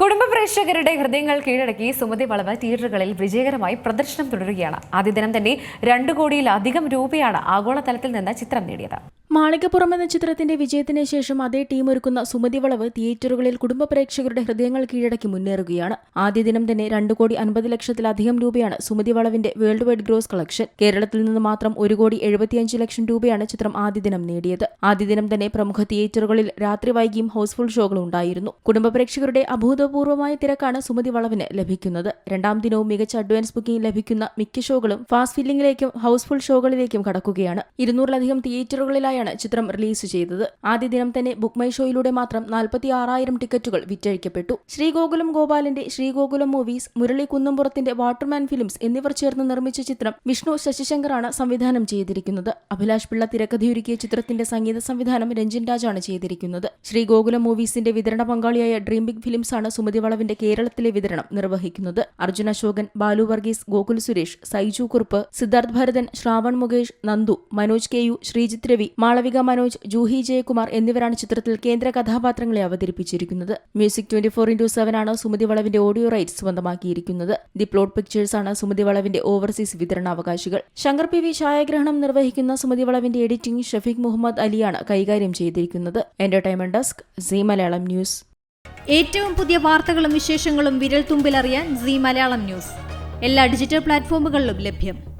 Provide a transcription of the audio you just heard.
കുടുംബ പ്രേക്ഷകരുടെ ഹൃദയങ്ങൾ കീഴടക്കി സുമതി വളവ് തിയേറ്ററുകളിൽ വിജയകരമായി പ്രദർശനം തുടരുകയാണ്. ആദ്യ ദിനം തന്നെ രണ്ടു കോടിയിലധികം രൂപയാണ് ആഗോളതലത്തിൽ നിന്ന് ചിത്രം നേടിയത്. മാളികപ്പുറം എന്ന ചിത്രത്തിന്റെ വിജയത്തിന് ശേഷം അതേ ടീം ഒരുക്കുന്ന സുമതി വളവ് തിയേറ്ററുകളിൽ കുടുംബ പ്രേക്ഷകരുടെ ഹൃദയങ്ങൾ കീഴടക്കി മുന്നേറുകയാണ്. ആദ്യ ദിനം തന്നെ രണ്ട് കോടി അൻപത് ലക്ഷത്തിലധികം രൂപയാണ് സുമതി വളവിന്റെ വേൾഡ് വൈഡ് ഗ്രോസ് കളക്ഷൻ. കേരളത്തിൽ നിന്ന് മാത്രം ഒരു കോടി എഴുപത്തിയഞ്ച് ലക്ഷം രൂപയാണ് ചിത്രം ആദ്യ ദിനം നേടിയത്. ആദ്യ ദിനം തന്നെ പ്രമുഖ തിയേറ്ററുകളിൽ രാത്രി വൈകിയും ഹൌസ്ഫുൾ ഷോകൾ ഉണ്ടായിരുന്നു. കുടുംബ പ്രേക്ഷകരുടെ അഭൂതപൂർവമായ തിരക്കാണ് സുമതി വളവിന് ലഭിക്കുന്നത്. രണ്ടാം ദിനവും മികച്ച അഡ്വാൻസ് ബുക്കിംഗ് ലഭിക്കുന്ന മിക്ക ഷോകളും ഫാസ്റ്റ് ഫില്ലിംഗിലേക്കും ഹൌസ്ഫുൾ ഷോകളിലേക്കും കടക്കുകയാണ്. ഇരുന്നൂറിലധികം തിയേറ്ററുകളിലായാണ് ചിത്രം റിലീസ് ചെയ്തത്. ആദ്യ ദിനം തന്നെ ബുക്ക് മൈ ഷോയിലൂടെ മാത്രം നാൽപ്പത്തി ആറായിരം ടിക്കറ്റുകൾ വിറ്റഴിക്കപ്പെട്ടു. ശ്രീഗോകുലം ഗോപാലിന്റെ ശ്രീഗോകുലം മൂവീസ് മുരളി കുന്നംപുറത്തിന്റെ വാട്ടർമാൻ ഫിലിംസ് എന്നിവർ ചേർന്ന് നിർമ്മിച്ച ചിത്രം വിഷ്ണു ശശിശങ്കറാണ് സംവിധാനം ചെയ്തിരിക്കുന്നത്. അഭിലാഷ് പിള്ള തിരക്കഥയൊരുക്കിയ ചിത്രത്തിന്റെ സംഗീത സംവിധാനം രഞ്ജിൻ രാജാണ് ചെയ്തിരിക്കുന്നത്. ശ്രീഗോകുലം മൂവീസിന്റെ വിതരണ പങ്കാളിയായ ഡ്രീം ബിഗ് ഫിലിംസ് ആണ് സുമതി വളവിന്റെ കേരളത്തിലെ വിതരണം നിർവഹിക്കുന്നത്. അർജുൻ അശോകൻ ബാലു വർഗീസ് ഗോകുൽ സുരേഷ് സൈജു കുറുപ്പ് സിദ്ധാർത്ഥ് ഭരതൻ ശ്രാവൺ മുകേഷ് നന്ദു മനോജ് കെ യു ശ്രീജിത്ത് രവി മാളവിക മനോജ് ജൂഹി ജയകുമാർ എന്നിവരാണ് ചിത്രത്തിൽ കേന്ദ്ര കഥാപാത്രങ്ങളെ അവതരിപ്പിച്ചിരിക്കുന്നത്. Music twenty four into seven ആണ് സുമതി വളവിന്റെ ഓഡിയോ റൈറ്റ്സ് സ്വന്തമാക്കിയിരിക്കുന്നത്. ദി പ്ലോട്ട് പിക്ചേഴ്സ് ആണ് സുമതി വളവിന്റെ ഓവർസീസ് വിതരണാവകാശികൾ ശങ്കർ പി വി ഛായാഗ്രഹണം നിർവഹിക്കുന്ന സുമതി വളവിന്റെ എഡിറ്റിംഗ് ഷഫീഖ് മുഹമ്മദ് അലിയാണ് കൈകാര്യം ചെയ്തിരിക്കുന്നത്. Entertainment desk Zee Malayalam news. ഏറ്റവും പുതിയ വാർത്തകളും വിശേഷങ്ങളും വിരൽ തുമ്പിലറിയാൻ സി മലയാളം ന്യൂസ്. എല്ലാ ഡിജിറ്റൽ പ്ലാറ്റ്ഫോമുകളിലും ലഭ്യം.